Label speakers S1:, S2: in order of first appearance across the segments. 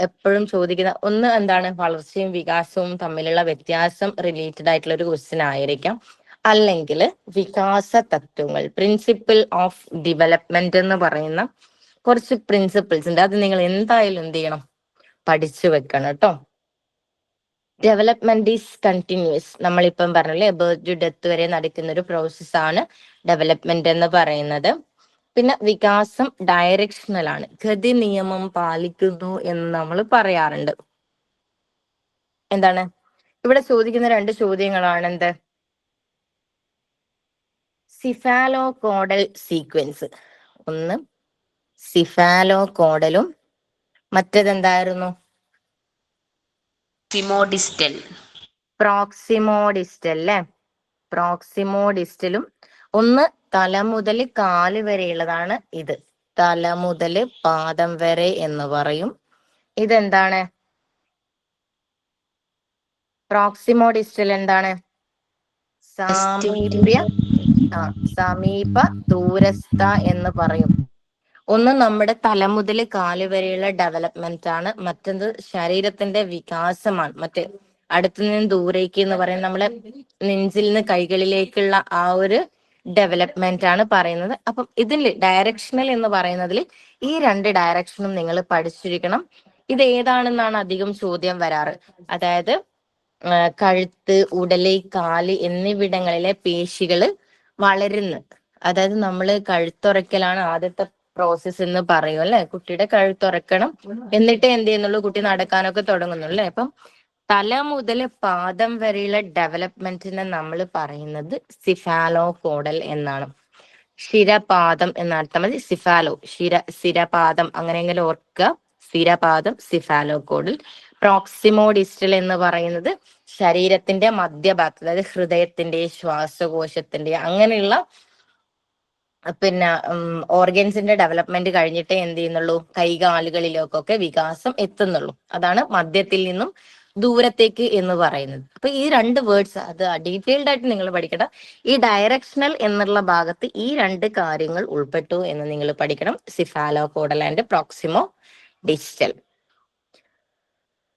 S1: എപ്പോഴും ചോദിക്കുന്ന ഒന്ന് എന്താണ് വളർച്ചയും വികാസവും തമ്മിലുള്ള വ്യത്യാസം റിലേറ്റഡ് ആയിട്ടുള്ള ഒരു ക്വസ്റ്റ്യൻ ആയിരിക്കാം. അല്ലെങ്കിൽ വികാസ തത്വങ്ങൾ പ്രിൻസിപ്പിൾ ഓഫ് ഡെവലപ്മെന്റ് എന്ന് പറയുന്ന കുറച്ച് പ്രിൻസിപ്പിൾസ് ഉണ്ട്. അത് നിങ്ങൾ എന്തായാലും എന്ത് ചെയ്യണം? പഠിച്ചു വെക്കണം കേട്ടോ. ഡെവലപ്മെന്റ് ഈസ് കണ്ടിന്യൂസ് നമ്മളിപ്പം പറഞ്ഞല്ലേ ബർത്ത് ടു ഡെത്ത് വരെ നടക്കുന്ന ഒരു പ്രോസസ്സാണ് ഡെവലപ്മെന്റ് എന്ന് പറയുന്നത്. പിന്നെ വികാസം ഡയറക്ഷണൽ ആണ്. ഗതി നിയമം പാലിക്കുന്നു എന്ന് നമ്മൾ പറയാറുണ്ട്. എന്താണ്? ഇവിടെ ചോദിക്കുന്ന രണ്ട് ചോദ്യങ്ങളാണ് എന്ത്? Cephalocaudal sequence. ഒന്ന് സിഫാലോ കോഡലും മറ്റേതെന്തായിരുന്നു?
S2: സിമോഡിസ്റ്റൽ.
S1: പ്രോക്സിമോഡിസ്റ്റൽ അല്ലെ? പ്രോക്സിമോഡിസ്റ്റലും. ഒന്ന് തല മുതൽ കാൽ വരെയുള്ളതാണ് ഇത്. തല മുതൽ പാദം വരെ എന്ന് പറയും. ഇതെന്താണ്? പ്രോക്സിമോഡിസ്റ്റൽ എന്താണ്? സാമീപ്യ ആ സമീപ ദൂരസ്ഥ എന്ന് പറയും. ഒന്ന് നമ്മുടെ തല മുതൽ കാൽ വരെയുള്ള ഡെവലപ്മെന്റ് ആണ്. മറ്റൊന്ന് ശരീരത്തിന്റെ വികാസമാണ്. മറ്റേ അടുത്തു നിന്ന് ദൂരേക്ക് എന്ന് പറയുന്നത് നമ്മളെ നെഞ്ചിൽ നിന്ന് കൈകളിലേക്കുള്ള ആ ഒരു ഡെവലപ്മെന്റ് ആണ് പറയുന്നത്. അപ്പം ഇതിൽ ഡയറക്ഷണൽ എന്ന് പറയുന്നതിൽ ഈ രണ്ട് ഡയറക്ഷനും നിങ്ങൾ പഠിച്ചിരിക്കണം. ഇത് ഏതാണെന്നാണ് അധികം ചോദ്യം വരാറ്? അതായത് കഴുത്ത് ഉടൽ കാൽ എന്നിവിടങ്ങളിലെ പേശികൾ വളരുന്നു. അതായത് നമ്മൾ കഴുത്തുറക്കലാണ് ആദ്യത്തെ പ്രോസസ്സ് എന്ന് പറയും അല്ലെ? കുട്ടിയുടെ കഴുത്തുറക്കണം എന്നിട്ട് എന്ത് ചെയ്യുന്നുള്ളൂ? കുട്ടി നടക്കാനൊക്കെ തുടങ്ങുന്നുള്ളൂ അല്ലെ? അപ്പം തല മുതൽ പാദം വരെയുള്ള ഡെവലപ്മെന്റിനെ നമ്മൾ പറയുന്നത് സിഫാലോ കോഡൽ എന്നാണ്. ശിരപാദം എന്നർത്ഥം മതി സിഫാലോ ശിര ശിരപാദം അങ്ങനെയെങ്കിലും ഓർക്കുക. സ്ഥിരപാദം സിഫാലോ കോഡൽ പ്രോക്സിമോഡിസ്റ്റൽ എന്ന് പറയുന്നത് ശരീരത്തിന്റെ മധ്യഭാഗത്ത് അതായത് ഹൃദയത്തിന്റെ ശ്വാസകോശത്തിന്റെ അങ്ങനെയുള്ള പിന്നെ ഓർഗൻസിന്റെ ഡെവലപ്മെന്റ് കഴിഞ്ഞിട്ടേ എന്ത് ചെയ്യുന്നുള്ളൂ? കൈകാലുകളിലേക്കൊക്കെ വികാസം എത്തുന്നുള്ളൂ. അതാണ് മധ്യത്തിൽ നിന്നും ദൂരത്തേക്ക് എന്ന് പറയുന്നത്. അപ്പൊ ഈ രണ്ട് വേർഡ്സ് അത് ഡീറ്റെയിൽഡ് ആയിട്ട് നിങ്ങൾ പഠിക്കണം ഈ ഡയറക്ഷണൽ എന്നുള്ള ഭാഗത്ത് ഈ രണ്ട് കാര്യങ്ങൾ ഉൾപ്പെട്ടു എന്ന് നിങ്ങൾ പഠിക്കണം. Cephalocaudal and proximodistal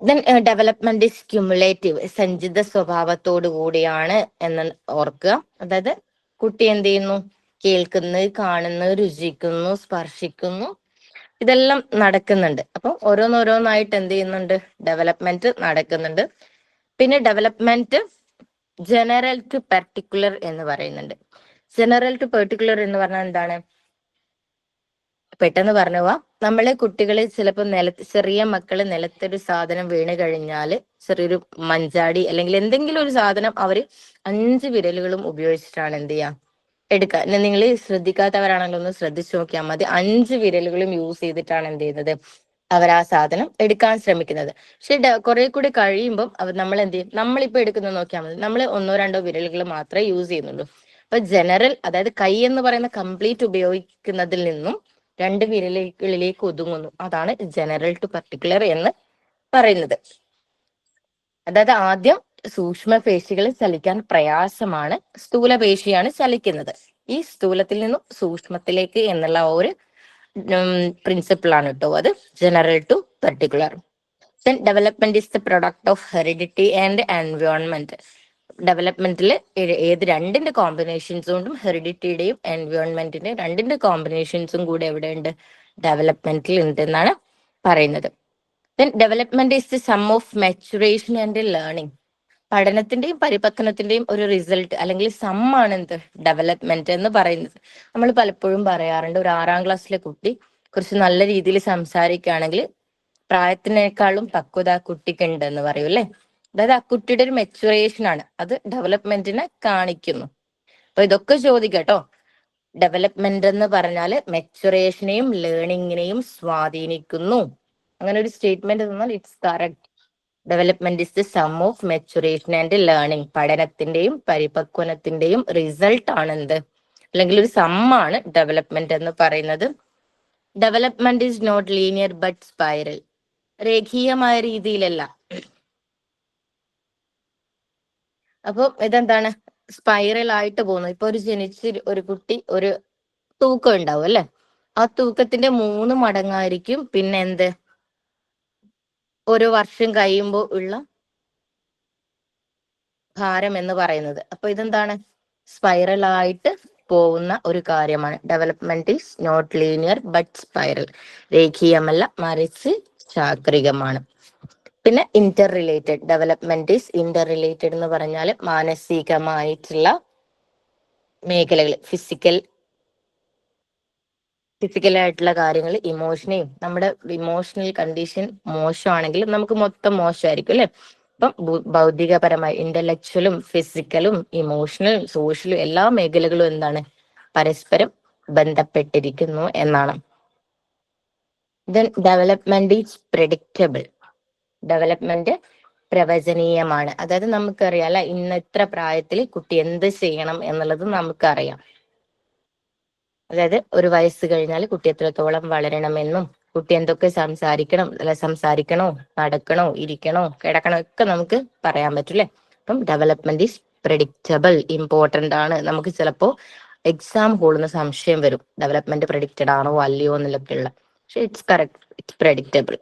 S1: then development is cumulative സഞ്ചിത സ്വഭാവത്തോടു കൂടിയാണ് എന്ന് ഓർക്കുക. അതായത് കുട്ടി എന്ത് ചെയ്യുന്നു? കേൾക്കുന്നു കാണുന്നു രുചിക്കുന്നു സ്പർശിക്കുന്നു. ഇതെല്ലാം നടക്കുന്നുണ്ട്. അപ്പൊ ഓരോന്നോരോന്നായിട്ട് എന്ത് ചെയ്യുന്നുണ്ട്? ഡെവലപ്മെന്റ് നടക്കുന്നുണ്ട്. പിന്നെ ഡെവലപ്മെന്റ് ജനറൽ ടു പെർട്ടിക്കുലർ എന്ന് പറയുന്നുണ്ട്. ജനറൽ ടു പെർട്ടിക്കുലർ എന്ന് പറഞ്ഞാൽ എന്താണ്? പെട്ടെന്ന് പറഞ്ഞു പോവാ. നമ്മളെ കുട്ടികളെ ചിലപ്പോൾ നിലത്ത് ചെറിയ മക്കൾ നിലത്തൊരു സാധനം വീണ് കഴിഞ്ഞാൽ ചെറിയൊരു മഞ്ചാടി അല്ലെങ്കിൽ എന്തെങ്കിലും ഒരു സാധനം അവർ അഞ്ച് വിരലുകളും ഉപയോഗിച്ചിട്ടാണ് എന്ത് ചെയ്യുക? എടുക്കുക നിങ്ങൾ ശ്രദ്ധിക്കാത്തവരാണല്ലോ ഒന്ന് ശ്രദ്ധിച്ചു നോക്കിയാൽ മതി. അഞ്ച് വിരലുകളും യൂസ് ചെയ്തിട്ടാണ് എന്ത് ചെയ്യുന്നത്? അവർ ആ സാധനം എടുക്കാൻ ശ്രമിക്കുന്നത്. പക്ഷെ കുറെ കൂടി കഴിയുമ്പോൾ അവർ നമ്മൾ എന്ത് ചെയ്യും? നമ്മളിപ്പോ എടുക്കുന്ന നോക്കിയാൽ മതി. നമ്മൾ ഒന്നോ രണ്ടോ വിരലുകൾ മാത്രമേ യൂസ് ചെയ്യുന്നുള്ളൂ. അപ്പൊ ജനറൽ അതായത് കൈ എന്ന് പറയുന്ന കംപ്ലീറ്റ് ഉപയോഗിക്കുന്നതിൽ നിന്നും രണ്ട് വിരലുകളിലേക്ക് ഒതുങ്ങുന്നു. അതാണ് ജനറൽ ടു പർട്ടിക്കുലർ എന്ന് പറയുന്നത്. അതായത് ആദ്യം സൂക്ഷ്മ പേശികൾ ചലിക്കാൻ പ്രയാസമാണ് സ്ഥൂല പേശിയാണ് ചലിക്കുന്നത്. ഈ സ്ഥൂലത്തിൽ നിന്നും സൂക്ഷ്മത്തിലേക്ക് എന്നുള്ള ഒരു പ്രിൻസിപ്പിൾ ആണ് കേട്ടോ അത്. General to particular then development is the product of heredity and environment ഡെവലപ്മെന്റിൽ ഏത് രണ്ടിന്റെ കോമ്പിനേഷൻസ് കൊണ്ടും ഹെറിഡിറ്റിയുടെയും എൻവയോൺമെന്റിന്റെ രണ്ടിന്റെ കോമ്പിനേഷൻസും കൂടെ എവിടെയുണ്ട്? ഡെവലപ്മെന്റിൽ ഉണ്ട് എന്നാണ് പറയുന്നത്. Then development is the sum of maturation and learning പഠനത്തിന്റെയും പരിപക്വനത്തിന്റെയും ഒരു റിസൾട്ട് അല്ലെങ്കിൽ സമ്മാണ് എന്ത്? ഡെവലപ്മെന്റ് എന്ന് പറയുന്നത്. നമ്മൾ പലപ്പോഴും പറയാറുണ്ട് ഒരു ആറാം ക്ലാസ്സിലെ കുട്ടി കുറച്ച് നല്ല രീതിയിൽ സംസാരിക്കുകയാണെങ്കിൽ പ്രായത്തിനേക്കാളും പക്വത കുട്ടിക്ക് ഉണ്ട് എന്ന് പറയും അല്ലെ? അതായത് ആ കുട്ടിയുടെ ഒരു മെച്ചുറേഷൻ ആണ്. അത് ഡെവലപ്മെന്റിനെ കാണിക്കുന്നു. അപ്പൊ ഇതൊക്കെ ചോദിക്കട്ടോ ഡെവലപ്മെന്റ് എന്ന് പറഞ്ഞാൽ മെച്ചുറേഷനെയും ലേണിങ്ങിനെയും സ്വാധീനിക്കുന്നു. അങ്ങനെ ഒരു സ്റ്റേറ്റ്മെന്റ് തന്നാൽ it's correct development is the sum of maturation and learning പഠനത്തിന്റെയും പരിപക്വനത്തിന്റെയും റിസൾട്ട് ആണ് എന്ത് അല്ലെങ്കിൽ ഒരു സമ്മാണ് ഡെവലപ്മെന്റ് എന്ന് പറയുന്നത്. Development is not linear but spiral രേഖീയമായ രീതിയിലല്ല. അപ്പൊ ഇതെന്താണ്? സ്പൈറൽ ആയിട്ട് പോകുന്നത് ഇപ്പൊ ഒരു ജനിച്ച ഒരു കുട്ടി ഒരു തൂക്കം ഉണ്ടാവും അല്ലെ? ആ തൂക്കത്തിന്റെ മൂന്ന് മടങ്ങായിരിക്കും. പിന്നെ എന്ത്? ഓരോ വർഷം കഴിയുമ്പോൾ ഉള്ള ഭാരം എന്ന് പറയുന്നത്. അപ്പൊ ഇതെന്താണ്? സ്പൈറൽ ആയിട്ട് പോകുന്ന ഒരു കാര്യമാണ്. Development is not linear but spiral രേഖീയമല്ല മറിച്ച് ചാക്രികമാണ്. പിന്നെ interrelated development is interrelated എന്ന് പറഞ്ഞാൽ മാനസികമായിട്ടുള്ള മേഖലകൾ ഫിസിക്കൽ ഫിസിക്കൽ ആയിട്ടുള്ള കാര്യങ്ങൾ ഇമോഷനെയും നമ്മുടെ ഇമോഷണൽ കണ്ടീഷൻ മോശമാണെങ്കിൽ നമുക്ക് മൊത്തം മോശമായിരിക്കും അല്ലെ? അപ്പം ഭൗ- ഭൗതികപരമായി ഇന്റലക്ച്വലും ഫിസിക്കലും ഇമോഷണലും സോഷ്യലും എല്ലാ മേഖലകളും എന്താണ്? പരസ്പരം ബന്ധപ്പെട്ടിരിക്കുന്നു എന്നാണ്. Then development is predictable development പ്രവചനീയമാണ്. അതായത് നമുക്കറിയാം അല്ല? ഇന്ന് ഇത്ര പ്രായത്തിൽ കുട്ടി എന്ത് ചെയ്യണം എന്നുള്ളത് നമുക്കറിയാം. അതായത് ഒരു വയസ്സ് കഴിഞ്ഞാൽ കുട്ടി എത്രത്തോളം വളരണമെന്നും കുട്ടി എന്തൊക്കെ സംസാരിക്കണം അല്ല സംസാരിക്കണോ നടക്കണോ ഇരിക്കണോ കിടക്കണോ ഒക്കെ നമുക്ക് പറയാൻ പറ്റൂലേ അപ്പം ഡെവലപ്മെന്റ് ഈസ് പ്രഡിക്റ്റബിൾ ഇമ്പോർട്ടന്റ് ആണ്. നമുക്ക് ചിലപ്പോ എക്സാം ഹോളിന്ന് സംശയം വരും. ഡെവലപ്മെന്റ് പ്രഡിക്റ്റഡ് ആണോ അല്ലയോ എന്നുള്ളൊക്കെയുള്ള പക്ഷെ it's correct it's predictable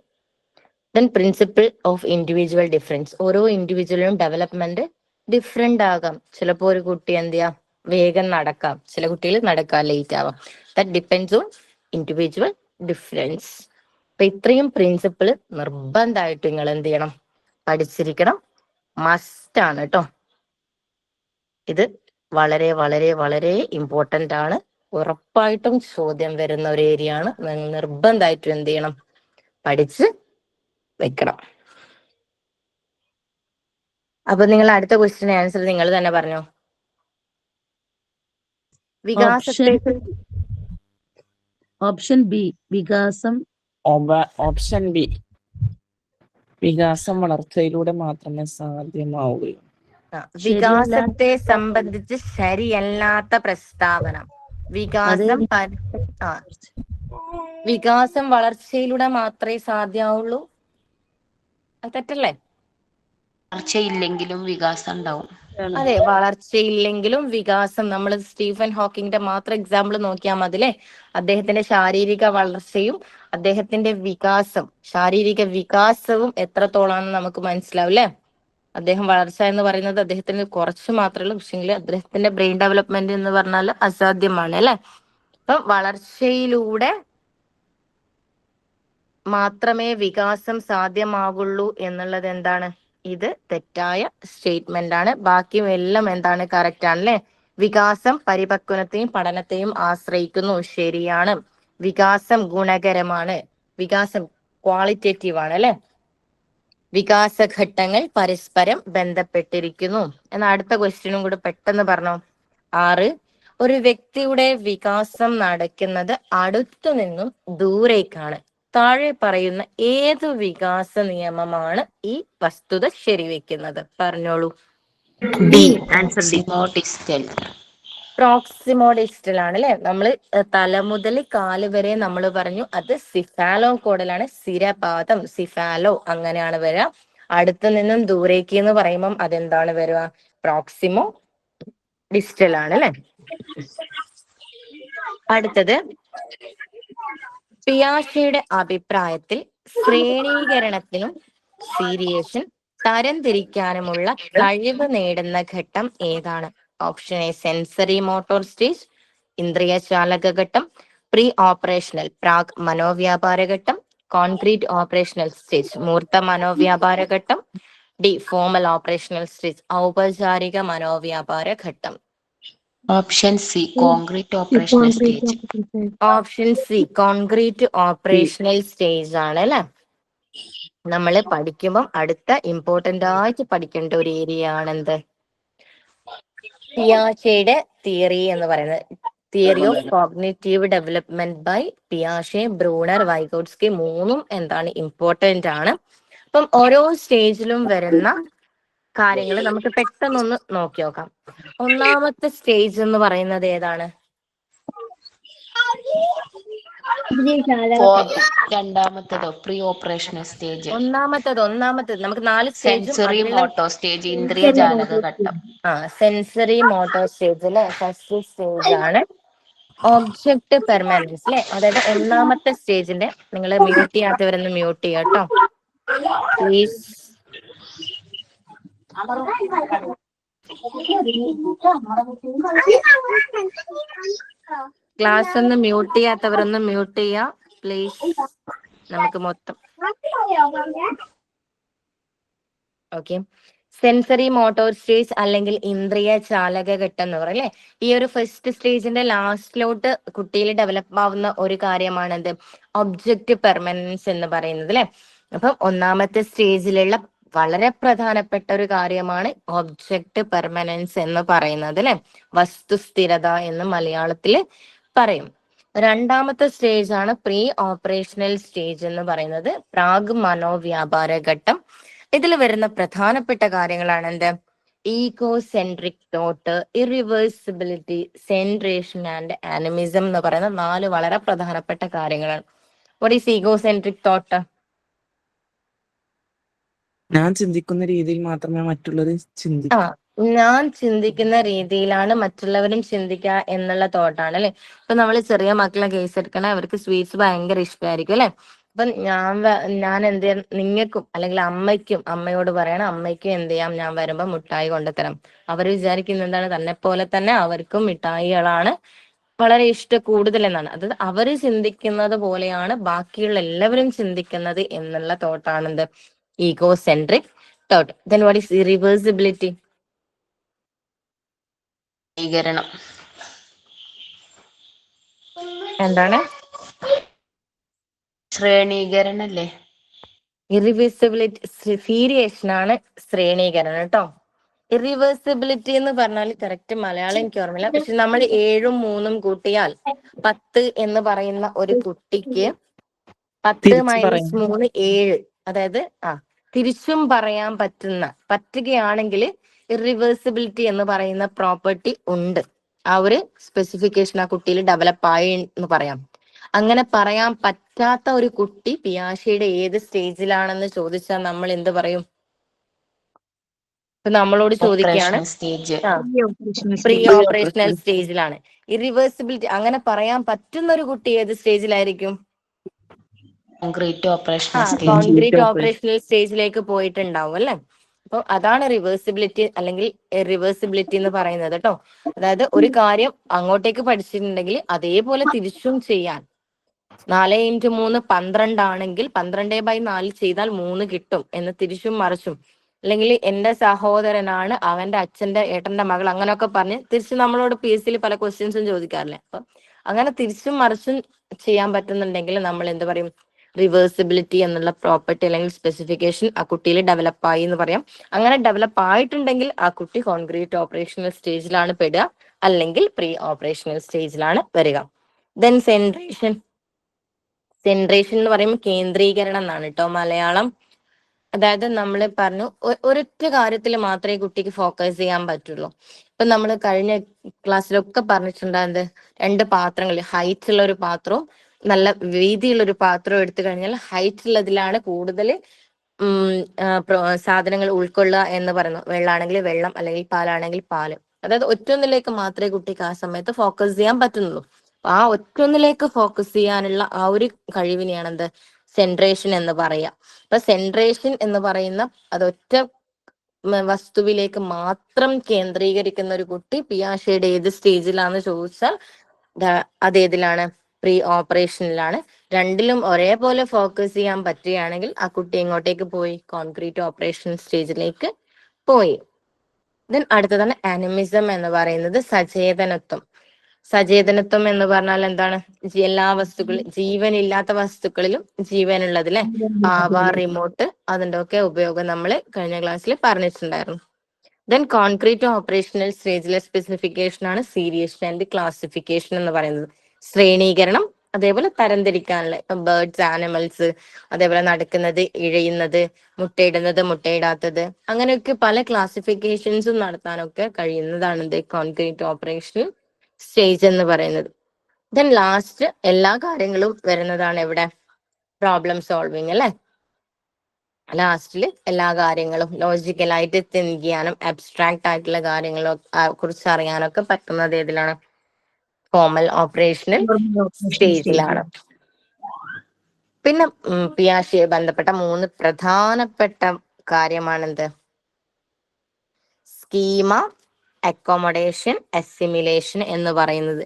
S1: then principle of individual difference ഓരോ ഇൻഡിവിജ്വലിനും ഡെവലപ്മെന്റ് ഡിഫറെന്റ് ആകാം. ചിലപ്പോ ഒരു കുട്ടി എന്ത് ചെയ്യാം വേഗം നടക്കാം. ചില കുട്ടികൾ നടക്കാൻ ലേറ്റ് ആവാം. That depends on individual difference അപ്പൊ ഇത്രയും പ്രിൻസിപ്പിൾ നിർബന്ധമായിട്ട് നിങ്ങൾ എന്ത് ചെയ്യണം? പഠിച്ചിരിക്കണം. മസ്റ്റ് ആണ് കേട്ടോ ഇത് വളരെ വളരെ വളരെ ഇമ്പോർട്ടന്റ് ആണ്. ഉറപ്പായിട്ടും ചോദ്യം വരുന്ന ഒരു ഏരിയ ആണ്. നിങ്ങൾ നിർബന്ധമായിട്ടും എന്ത് ചെയ്യണം? പഠിച്ച് വെക്കണം. അപ്പൊ നിങ്ങൾ അടുത്ത ക്വസ്റ്റിന് ആൻസർ നിങ്ങൾ തന്നെ പറഞ്ഞോ.
S2: ഓപ്ഷൻ ബി വികാസം.
S3: ഓപ്ഷൻ ബി വികാസം വളർച്ചയിലൂടെ മാത്രമേ സാധ്യമാവുകയുള്ളൂ.
S1: വികാസത്തെ സംബന്ധിച്ച് ശരിയല്ലാത്ത പ്രസ്താവന. വികാസം വികാസം വളർച്ചയിലൂടെ മാത്രമേ സാധ്യമാവുള്ളൂ. അത് തെറ്റല്ലേ?
S4: വളർച്ചയില്ലെങ്കിലും വികാസം ഉണ്ടാവും.
S1: അതെ വളർച്ചയില്ലെങ്കിലും വികാസം. നമ്മൾ സ്റ്റീഫൻ ഹോക്കിങ്ങിന്റെ മാത്രം എക്സാമ്പിൾ നോക്കിയാൽ മതി അല്ലേ അദ്ദേഹത്തിന്റെ ശാരീരിക വളർച്ചയും അദ്ദേഹത്തിന്റെ വികാസം. ശാരീരിക വികാസവും എത്രത്തോളാണെന്ന് നമുക്ക് മനസ്സിലാവും അല്ലേ അദ്ദേഹം വളർച്ച എന്ന് പറയുന്നത് അദ്ദേഹത്തിന് കുറച്ച് മാത്രമേ പക്ഷെങ്കിൽ അദ്ദേഹത്തിന്റെ ബ്രെയിൻ ഡെവലപ്മെന്റ് എന്ന് പറഞ്ഞാൽ അസാധ്യമാണ് അല്ലെ അപ്പൊ വളർച്ചയിലൂടെ മാത്രമേ വികാസം സാധ്യമാകുള്ളൂ എന്നുള്ളത് എന്താണ്? ഇത് തെറ്റായ സ്റ്റേറ്റ്മെന്റ് ആണ് ബാക്കിയും എല്ലാം എന്താണ് കറക്റ്റ് ആണ് അല്ലെ വികാസം പരിപക്വനത്തെയും പഠനത്തെയും ആശ്രയിക്കുന്നു. ശരിയാണ്. വികാസം ഗുണകരമാണ്. വികാസം ക്വാളിറ്റേറ്റീവ് ആണ് അല്ലെ? വികാസഘട്ടങ്ങൾ പരസ്പരം ബന്ധപ്പെട്ടിരിക്കുന്നു. എന്ന അടുത്ത ക്വസ്റ്റ്യനും കൂടെ പെട്ടെന്ന് പറഞ്ഞു? ആറ്. ഒരു വ്യക്തിയുടെ വികാസം നടക്കുന്നത് അടുത്തു നിന്നും ദൂരേക്കാണ്. താഴെ പറയുന്ന ഏത് വികാസ നിയമമാണ് ഈ വസ്തുത ശരിവെക്കുന്നത്? പറഞ്ഞോളൂ. D answer D
S4: proximodistal
S1: proximo ആണ് അല്ലെ നമ്മൾ തല മുതൽ കാൽ വരെ നമ്മൾ പറഞ്ഞു അത് സിഫാലോ കോഡലാണ് സിരപാദം സിഫാലോ അങ്ങനെയാണ് വരിക. അടുത്ത് നിന്നും ദൂരേക്ക് എന്ന് പറയുമ്പം അതെന്താണ് വരിക? പ്രോക്സിമോ ഡിസ്റ്റൽ ആണ് അല്ലെ അടുത്തത് പിയാഷയുടെ അഭിപ്രായത്തിൽ ശ്രേണീകരണത്തിനും സീരിയേഷൻ തരംതിരിക്കാനുമുള്ള കഴിവ് നേടുന്ന ഘട്ടം ഏതാണ്? Option A sensory motor stage ഇന്ദ്രിയ ചാലക ഘട്ടം പ്രീ ഓപ്പറേഷണൽ പ്രാഗ് മനോവ്യാപാര ഘട്ടം കോൺക്രീറ്റ് ഓപ്പറേഷണൽ സ്റ്റേജ് മൂർത്ത മനോവ്യാപാര ഘട്ടം ഡി ഫോമൽ ഓപ്പറേഷണൽ സ്റ്റേജ് ഔപചാരിക മനോവ്യാപാര ഘട്ടം.
S4: Option C concrete operational stage
S1: option C concrete operational stage ആണ് അല്ലെ? നമ്മൾ പഠിക്കുമ്പം അടുത്ത ഇമ്പോർട്ടന്റ് ആയിട്ട് പഠിക്കേണ്ട ഒരു ഏരിയ ആണ് എന്ത് പിയാഷയുടെ തിയറി എന്ന് പറയുന്നത്. Theory of cognitive development by പിയാഷെ Bruner Vygotsky മൂന്നും എന്താണ് ഇമ്പോർട്ടന്റ് ആണ്. അപ്പം ഓരോ സ്റ്റേജിലും വരുന്ന കാര്യങ്ങൾ നമുക്ക് പെട്ടെന്നൊന്ന് നോക്കി നോക്കാം. ഒന്നാമത്തെ സ്റ്റേജ് എന്ന് പറയുന്നത് ഏതാണ്?
S4: രണ്ടാമത്തേതോ പ്രീ ഓപ്പറേഷൻ സ്റ്റേജ്
S1: ഒന്നാമത്തത് ഒന്നാമത്തത്. നമുക്ക് നാല്
S4: സെൻസറി മോട്ടോ സ്റ്റേജ് ഇന്ദ്രിയ ജാലക ഘട്ടം.
S1: ആ സെൻസറി മോട്ടോ സ്റ്റേജ് അല്ലെ ഫസ്റ്റ് സ്റ്റേജ് ആണ്. ഒബ്ജക്ട് പെർമാനൻസ് അല്ലെ അതായത് ഒന്നാമത്തെ സ്റ്റേജിന്റെ നിങ്ങൾ മ്യൂട്ട് ചെയ്യാത്തവരൊന്ന് മ്യൂട്ട് ചെയ്യാം കേട്ടോ പ്ലീസ് ക്ലാസ് ഒന്ന് മ്യൂട്ട് ചെയ്യാത്തവരൊന്ന് മ്യൂട്ട് ചെയ്യാ പ്ലീസ് നമുക്ക് മൊത്തം. ഓക്കെ സെൻസറി മോട്ടോർ സ്റ്റേജ് അല്ലെങ്കിൽ ഇന്ദ്രിയ ചാലക ഘട്ടം എന്ന് പറയും അല്ലെ? ഈ ഒരു ഫസ്റ്റ് സ്റ്റേജിന്റെ ലാസ്റ്റിലോട്ട് കുട്ടിയിൽ ഡെവലപ്പ് ആവുന്ന ഒരു കാര്യമാണെന്ത് ഒബ്ജക്റ്റ് പെർമനൻസ് എന്ന് പറയുന്നത് അല്ലെ? അപ്പം ഒന്നാമത്തെ സ്റ്റേജിലുള്ള വളരെ പ്രധാനപ്പെട്ട ഒരു കാര്യമാണ് ഒബ്ജക്റ്റ് പെർമനൻസ് എന്ന് പറയുന്നത് അല്ലെ വസ്തുസ്ഥിരത എന്ന് മലയാളത്തിൽ പറയും. രണ്ടാമത്തെ സ്റ്റേജ് ആണ് പ്രീ ഓപ്പറേഷണൽ സ്റ്റേജ് എന്ന് പറയുന്നത് പ്രാഗ് മനോവ്യാപാര ഘട്ടം. ഇതിൽ വരുന്ന പ്രധാനപ്പെട്ട കാര്യങ്ങളാണ് എന്ത്? Egocentric thought irreversibility centration and animism എന്ന് പറയുന്ന നാല് വളരെ പ്രധാനപ്പെട്ട കാര്യങ്ങളാണ്. What is egocentric thought
S3: ഞാൻ ചിന്തിക്കുന്ന രീതിയിൽ മാത്രമേ മറ്റുള്ളവർ ചിന്തിക്കൂ.
S1: ആ ഞാൻ ചിന്തിക്കുന്ന രീതിയിലാണ് മറ്റുള്ളവരും ചിന്തിക്കുക എന്നുള്ള തോട്ടാണ് അല്ലെ? ഇപ്പൊ നമ്മൾ ചെറിയ മക്കളെ കേസ് എടുക്കണ അവർക്ക് സ്വീറ്റ്സ് ഭയങ്കര ഇഷ്ടമായിരിക്കും അല്ലെ? അപ്പൊ ഞാൻ ഞാൻ എന്ത് ചെയ്യാം നിങ്ങൾക്കും അല്ലെങ്കിൽ അമ്മയ്ക്കും അമ്മയോട് പറയണം അമ്മയ്ക്കും എന്ത് ചെയ്യാം? ഞാൻ വരുമ്പോ മിഠായി കൊണ്ടുതരാം അവർ വിചാരിക്കുന്ന എന്താണ്? തന്നെ പോലെ തന്നെ അവർക്കും മിഠായികളാണ് വളരെ ഇഷ്ട കൂടുതൽ എന്നാണ്. അത് അവർ ചിന്തിക്കുന്നത് പോലെയാണ് ബാക്കിയുള്ള എല്ലാവരും ചിന്തിക്കുന്നത് എന്നുള്ള തോട്ടാണ് ego thought. Then what is irreversibility? Irreversibility
S4: സ്വീകരണം
S1: എന്താണ്
S4: ശ്രേണീകരണല്ലേ
S1: ഇറിവേഴ്സിബിലിറ്റി സീരിയേഷൻ ആണ് ശ്രേണീകരണം കേട്ടോ ഇറിവേഴ്സിബിലിറ്റി എന്ന് പറഞ്ഞാൽ കറക്റ്റ് മലയാളം എനിക്ക് ഓർമ്മയില്ല പക്ഷെ നമ്മൾ ഏഴും മൂന്നും കൂട്ടിയാൽ പത്ത് എന്ന് പറയുന്ന ഒരു കുട്ടിക്ക് പത്ത് മൈനസ്. മൂന്ന് ഏഴ് അതായത് ആ തിരിച്ചും പറയാൻ പറ്റുന്ന പറ്റുകയാണെങ്കിൽ ഇറിവേഴ്സിബിലിറ്റി എന്ന് പറയുന്ന പ്രോപ്പർട്ടി ഉണ്ട്. ആ ഒരു സ്പെസിഫിക്കേഷൻ ആ കുട്ടിയിൽ ഡെവലപ്പ് ആയി എന്ന് പറയാം. അങ്ങനെ പറയാൻ പറ്റാത്ത ഒരു കുട്ടി പിയാഷയുടെ ഏത് സ്റ്റേജിലാണെന്ന് ചോദിച്ചാൽ നമ്മൾ എന്ത് പറയും? ഇപ്പൊ നമ്മളോട് ചോദിക്കുകയാണ് പ്രീ ഓപ്പറേഷണൽ സ്റ്റേജിലാണ് ഇറിവേഴ്സിബിലിറ്റി അങ്ങനെ പറയാൻ പറ്റുന്ന ഒരു കുട്ടി ഏത് സ്റ്റേജിലായിരിക്കും
S4: concrete
S1: operation
S4: operational stage
S1: concrete operational സ്റ്റേജിലേക്ക് പോയിട്ടുണ്ടാവും അല്ലെ? അപ്പൊ അതാണ് റിവേഴ്സിബിലിറ്റി അല്ലെങ്കിൽ റിവേഴ്സിബിലിറ്റി എന്ന് പറയുന്നത് കേട്ടോ. അതായത് ഒരു കാര്യം അങ്ങോട്ടേക്ക് പഠിച്ചിട്ടുണ്ടെങ്കിൽ അതേപോലെ തിരിച്ചും ചെയ്യാൻ. നാല് ഇന്റു മൂന്ന് പന്ത്രണ്ടാണെങ്കിൽ പന്ത്രണ്ട് ബൈ നാല് ചെയ്താൽ മൂന്ന് കിട്ടും എന്ന് തിരിച്ചും മറിച്ചും. അല്ലെങ്കിൽ എന്റെ സഹോദരനാണ് അവന്റെ അച്ഛന്റെ ഏട്ടന്റെ മകൾ അങ്ങനെയൊക്കെ പറഞ്ഞ് തിരിച്ച് നമ്മളോട് പി എസ് സിയിൽ പല ക്വസ്റ്റ്യൻസും ചോദിക്കാറില്ലേ? അപ്പൊ അങ്ങനെ തിരിച്ചും മറിച്ചും ചെയ്യാൻ പറ്റുന്നുണ്ടെങ്കിൽ നമ്മൾ എന്ത് പറയും? റിവേഴ്സിബിലിറ്റി എന്നുള്ള പ്രോപ്പർട്ടി അല്ലെങ്കിൽ സ്പെസിഫിക്കേഷൻ ആ കുട്ടിയിൽ ഡെവലപ്പ് ആയി എന്ന് പറയാം. അങ്ങനെ ഡെവലപ്പ് ആയിട്ടുണ്ടെങ്കിൽ ആ കുട്ടി കോൺക്രീറ്റ് ഓപ്പറേഷണൽ സ്റ്റേജിലാണ് പെടുക. അല്ലെങ്കിൽ പ്രീ ഓപ്പറേഷണൽ സ്റ്റേജിലാണ് വരിക. ദെൻ സെൻട്രേഷൻ സെൻട്രേഷൻ എന്ന് പറയുമ്പോൾ കേന്ദ്രീകരണം എന്നാണ് കേട്ടോ മലയാളം. അതായത് നമ്മൾ പറഞ്ഞു ഒരൊറ്റ കാര്യത്തിൽ മാത്രമേ കുട്ടിക്ക് ഫോക്കസ് ചെയ്യാൻ പറ്റുള്ളൂ. ഇപ്പൊ നമ്മൾ കഴിഞ്ഞ ക്ലാസ്സിലൊക്കെ പറഞ്ഞിട്ടുണ്ടായത് രണ്ട് പാത്രങ്ങൾ ഹൈറ്റ് ഉള്ള ഒരു പാത്രവും നല്ല വീതിയുള്ള ഒരു പാത്രം എടുത്തു കഴിഞ്ഞാൽ ഹൈറ്റ് ഉള്ളതിലാണ് കൂടുതൽ സാധനങ്ങൾ ഉൾക്കൊള്ളുക എന്ന് പറയുന്നു വെള്ളമാണെങ്കിൽ വെള്ളം അല്ലെങ്കിൽ പാലാണെങ്കിൽ പാൽ. അതായത് ഒറ്റൊന്നിലേക്ക് മാത്രമേ കുട്ടിക്ക് ആ സമയത്ത് ഫോക്കസ് ചെയ്യാൻ പറ്റുന്നുള്ളൂ. ആ ഒറ്റൊന്നിലേക്ക് ഫോക്കസ് ചെയ്യാനുള്ള ആ ഒരു കഴിവിനെയാണ് എന്ത്? സെൻട്രേഷൻ എന്ന് പറയാ അപ്പൊ സെൻട്രേഷൻ എന്ന് പറയുന്ന അതൊറ്റ വസ്തുവിലേക്ക് മാത്രം കേന്ദ്രീകരിക്കുന്ന ഒരു കുട്ടി പിയാഷയുടെ ഏത് സ്റ്റേജിലാന്ന് ചോദിച്ചാൽ ദാ- അതേതിലാണ്? പ്രീ ഓപ്പറേഷനിലാണ്. രണ്ടിലും ഒരേപോലെ ഫോക്കസ് ചെയ്യാൻ പറ്റുകയാണെങ്കിൽ ആ കുട്ടി എങ്ങോട്ടേക്ക് പോയി? കോൺക്രീറ്റ് ഓപ്പറേഷൻ സ്റ്റേജിലേക്ക് പോയി. ദെൻ അടുത്തതാണ് അനിമിസം എന്ന് പറയുന്നത് സചേതനത്വം. സചേതനത്വം എന്ന് പറഞ്ഞാൽ എന്താണ്? എല്ലാ വസ്തുക്കളും ജീവനില്ലാത്ത വസ്തുക്കളിലും ജീവനുള്ളതിലെ ആവ റിമോട്ട് അതിന്റെ ഒക്കെ ഉപയോഗം നമ്മൾ കഴിഞ്ഞ ക്ലാസ്സിൽ പറഞ്ഞിട്ടുണ്ടായിരുന്നു. ദെൻ കോൺക്രീറ്റ് ഓപ്പറേഷണൽ സ്റ്റേജിലെ സ്പെസിഫിക്കേഷൻ ആണ് സീരിയസ് ആൻഡ് ക്ലാസിഫിക്കേഷൻ എന്ന് പറയുന്നത്. ശ്രേണീകരണം അതേപോലെ തരംതിരിക്കാനുള്ള ഇപ്പൊ ബേർഡ്സ് ആനിമൽസ് അതേപോലെ നടക്കുന്നത് ഇഴയുന്നത് മുട്ടയിടുന്നത് മുട്ടയിടാത്തത് അങ്ങനെയൊക്കെ പല ക്ലാസിഫിക്കേഷൻസും നടത്താനൊക്കെ കഴിയുന്നതാണ് ഇത് കോൺക്രീറ്റ് ഓപ്പറേഷൻ സ്റ്റേജ് എന്ന് പറയുന്നത്. ദെൻ ലാസ്റ്റ് എല്ലാ കാര്യങ്ങളും വരുന്നതാണ് എവിടെ പ്രോബ്ലം സോൾവിങ് അല്ലെ? ലാസ്റ്റിൽ എല്ലാ കാര്യങ്ങളും ലോജിക്കലായിട്ട് തിങ്ക് ചെയ്യാനും അബ്സ്ട്രാക്ട് ആയിട്ടുള്ള കാര്യങ്ങളെ കുറിച്ച് അറിയാനൊക്കെ പറ്റുന്നത് ഏതിലാണ്? ഫോമൽ ഓപ്പറേഷണൽ സ്റ്റേജിലാണ്. പിന്നെ പിയാഷിയെ ബന്ധപ്പെട്ട മൂന്ന് പ്രധാനപ്പെട്ട കാര്യമാണെന്ത്? സ്കീമ അക്കോമഡേഷൻ അസിമിലേഷൻ എന്ന് പറയുന്നത്.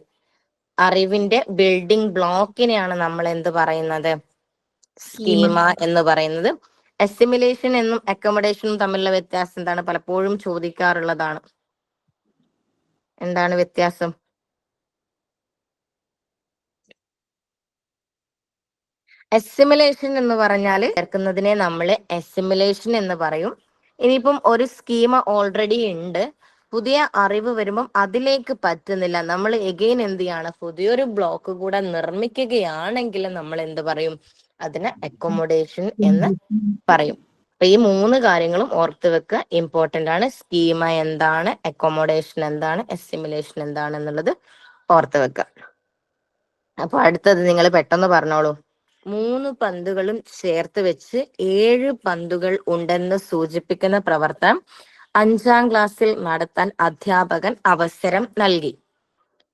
S1: അറിവിന്റെ ബിൽഡിംഗ് ബ്ലോക്കിനെയാണ് നമ്മൾ എന്ത് പറയുന്നത്? സ്കീമ. എന്ന് പറയുന്നത്. അസിമിലേഷൻ എന്നും അക്കോമഡേഷനും തമ്മിലുള്ള വ്യത്യാസം എന്താണ്? പലപ്പോഴും ചോദിക്കാറുള്ളതാണ്. എന്താണ് വ്യത്യാസം? അസിമിലേഷൻ എന്ന് പറഞ്ഞാൽ ചേർക്കുന്നതിനെ നമ്മൾ എസ്സിമുലേഷൻ എന്ന് പറയും. ഇനിയിപ്പം ഒരു സ്കീമ ഓൾറെഡി ഉണ്ട്. പുതിയ അറിവ് വരുമ്പം അതിലേക്ക് പറ്റുന്നില്ല. നമ്മൾ എഗെയിൻ എന്ത് ചെയ്യാണ്? പുതിയൊരു ബ്ലോക്ക് കൂടെ നിർമ്മിക്കുകയാണെങ്കിൽ നമ്മൾ എന്ത് പറയും? അതിന് അക്കോമഡേഷൻ എന്ന് പറയും. അപ്പൊ ഈ മൂന്ന് കാര്യങ്ങളും ഓർത്ത് വെക്കുക. ഇമ്പോർട്ടന്റ് ആണ്. സ്കീമ എന്താണ്? അക്കോമഡേഷൻ എന്താണ്? എസ്റ്റിമുലേഷൻ എന്താണ് എന്നുള്ളത് ഓർത്ത് വെക്കുക. അപ്പൊ അടുത്തത് നിങ്ങൾ പെട്ടെന്ന് പറഞ്ഞോളൂ. മൂന്ന് പന്തുകളും ചേർത്ത് വെച്ച് ഏഴ് പന്തുകൾ ഉണ്ടെന്ന് സൂചിപ്പിക്കുന്ന പ്രവർത്തനം അഞ്ചാം ക്ലാസ്സിൽ നടത്താൻ അധ്യാപകൻ അവസരം നൽകി.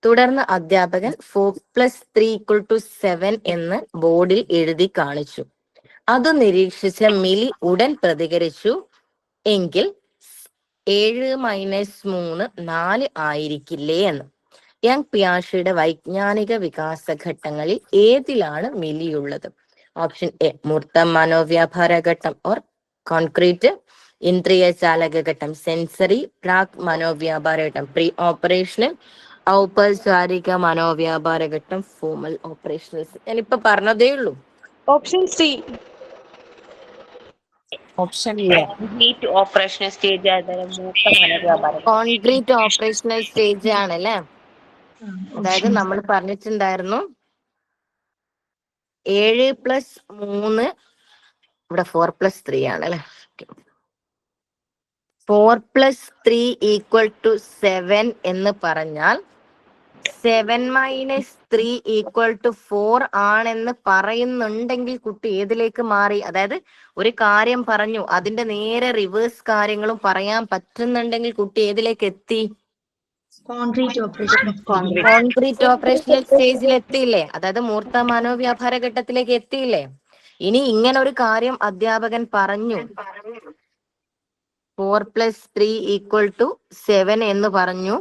S1: തുടർന്ന് അധ്യാപകൻ four plus three equal to seven എന്ന് ബോർഡിൽ എഴുതി കാണിച്ചു. അത് നിരീക്ഷിച്ച മിലി ഉടൻ പ്രതികരിച്ചു. എങ്കിൽ ഏഴ് മൈനസ് മൂന്ന് നാല് ആയിരിക്കില്ലേ എന്ന്. യങ് പിയാഷയുടെ വൈജ്ഞാനിക വികാസ ഘട്ടങ്ങളിൽ ഏതിലാണ് മിലിയുള്ളത്? ഓപ്ഷൻ എ മൂർത്ത മനോവ്യാപാര ഘട്ടം ഓർ കോൺക്രീറ്റ് ഇന്ദ്രിയ ചാലക ഘട്ടം സെൻസറി പ്രാക് മനോവ്യാപാര ഘട്ടം പ്രീ ഓപ്പറേഷണൽ ഔപചാരിക മനോവ്യാപാര ഘട്ടം ഫോമൽ ഓപ്പറേഷണൽ ഇപ്പൊ പറഞ്ഞതേ ഉള്ളൂ.
S5: Option C
S3: option
S4: concrete operation stage
S1: concrete operational stage ആണ് അല്ലെ അതായത് നമ്മൾ പറഞ്ഞിട്ടുണ്ടായിരുന്നു ഏഴ് പ്ലസ് മൂന്ന് ഇവിടെ ഫോർ പ്ലസ് ത്രീ ആണ് അല്ലെ? Four plus three equal to seven എന്ന് പറഞ്ഞാൽ seven minus three equal to four ആണെന്ന് പറയുന്നുണ്ടെങ്കിൽ കുട്ടി ഏതിലേക്ക് മാറി? അതായത് ഒരു കാര്യം പറഞ്ഞു അതിന്റെ നേരെ റിവേഴ്സ് കാര്യങ്ങളും പറയാൻ പറ്റുന്നുണ്ടെങ്കിൽ കുട്ടി ഏതിലേക്ക് എത്തി?
S5: കോൺക്രീറ്റ് ഓപ്പറേഷൻ
S1: കോൺക്രീറ്റ് ഓപ്പറേഷണൽ സ്റ്റേജിൽ എത്തിയില്ലേ അതായത് മൂർത്ത മനോവ്യാപാര ഘട്ടത്തിലേക്ക് എത്തിയില്ലേ ഇനി ഇങ്ങനെ ഒരു കാര്യം അധ്യാപകൻ പറഞ്ഞു. Four plus three equal to seven എന്ന് പറഞ്ഞു.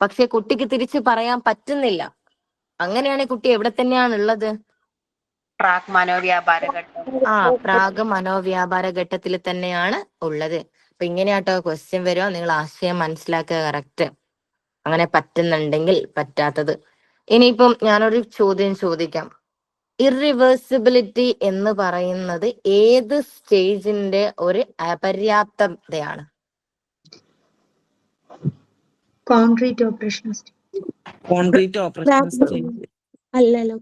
S1: പക്ഷെ കുട്ടിക്ക് തിരിച്ചു പറയാൻ പറ്റുന്നില്ല. അങ്ങനെയാണ് കുട്ടി എവിടെ തന്നെയാണ് ഉള്ളത്
S4: പ്രാക് മനോവ്യാപാര ഘട്ടം.
S1: ആ പ്രാഗ് മനോവ്യാപാര ഘട്ടത്തിൽ തന്നെയാണ് ഉള്ളത്. അപ്പൊ ഇങ്ങനെയാട്ടോ ക്വസ്റ്റ്യൻ വരുമോ നിങ്ങൾ ആശയം മനസ്സിലാക്കുക കറക്റ്റ് അങ്ങനെ പറ്റുന്നുണ്ടെങ്കിൽ പറ്റാത്തത്. ഇനിയിപ്പം ഞാനൊരു ചോദ്യം ചോദിക്കാം. ഇറിവേഴ്സിബിലിറ്റി എന്ന് പറയുന്നത് ഏത് സ്റ്റേജിന്റെ ഒരു അപര്യാപ്തതയാണ്?
S5: Concrete operation
S3: concrete operation stage
S6: അല്ലല്ലോ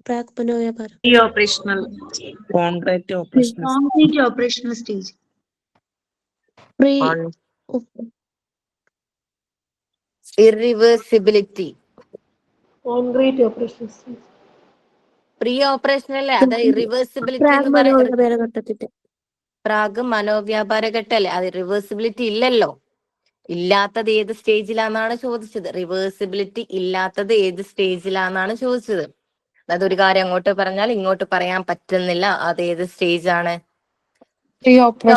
S5: operational
S3: concrete operation
S5: concrete operational stage
S6: pre
S1: irreversibility
S6: concrete operation
S1: pre operational അത് ഇറിവേഴ്സിബിലിറ്റി
S6: പ്രാഗ്
S1: എന്ന് പറയുന്നത്.
S6: മനോവ്യാപാര ഘട്ടം
S1: പ്രാഗ് മനോവ്യാപാര ഘട്ടല്ലേ അത് റിവേഴ്സിബിലിറ്റി ഇല്ലല്ലോ. ഇല്ലാത്തത് ഏത് സ്റ്റേജിലാന്നാണ് ചോദിച്ചത്. റിവേഴ്സിബിലിറ്റി ഇല്ലാത്തത് ഏത് സ്റ്റേജിലാന്നാണ് ചോദിച്ചത്. അതായത് ഒരു കാര്യം അങ്ങോട്ട് പറഞ്ഞാൽ ഇങ്ങോട്ട് പറയാൻ പറ്റുന്നില്ല. അത് ഏത് സ്റ്റേജാണ് ആണ്?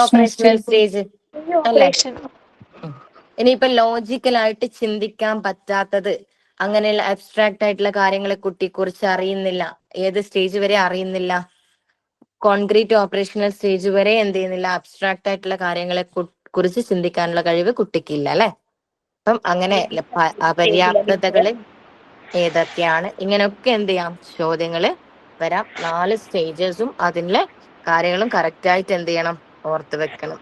S1: ഓപ്പറേഷണൽ സ്റ്റേജ് അല്ലേ? ഇനിയിപ്പോ ലോജിക്കലായിട്ട് ചിന്തിക്കാൻ പറ്റാത്തത് അങ്ങനെയുള്ള അബ്സ്ട്രാക്ട് ആയിട്ടുള്ള കാര്യങ്ങളെ കുട്ടി കുറിച്ച് അറിയുന്നില്ല. ഏത് സ്റ്റേജ് വരെ അറിയുന്നില്ല. കോൺക്രീറ്റ് ഓപ്പറേഷണൽ സ്റ്റേജ് വരെ എന്ത് ചെയ്യുന്നില്ല. അബ്സ്ട്രാക്ട് ആയിട്ടുള്ള കാര്യങ്ങളെ കുറിച്ച് ചിന്തിക്കാനുള്ള കഴിവ് കുട്ടിക്കില്ല അല്ലെ? അപ്പം അങ്ങനെ അപര്യാപ്തതകൾ ഏതൊക്കെയാണ്? ഇങ്ങനെയൊക്കെ എന്ത് ചെയ്യാം? ചോദ്യങ്ങൾ വരാം. നാല് സ്റ്റേജസും അതിലെ കാര്യങ്ങളും കറക്റ്റ് ആയിട്ട് എന്ത് ചെയ്യണം? ഓർത്ത് വെക്കണം.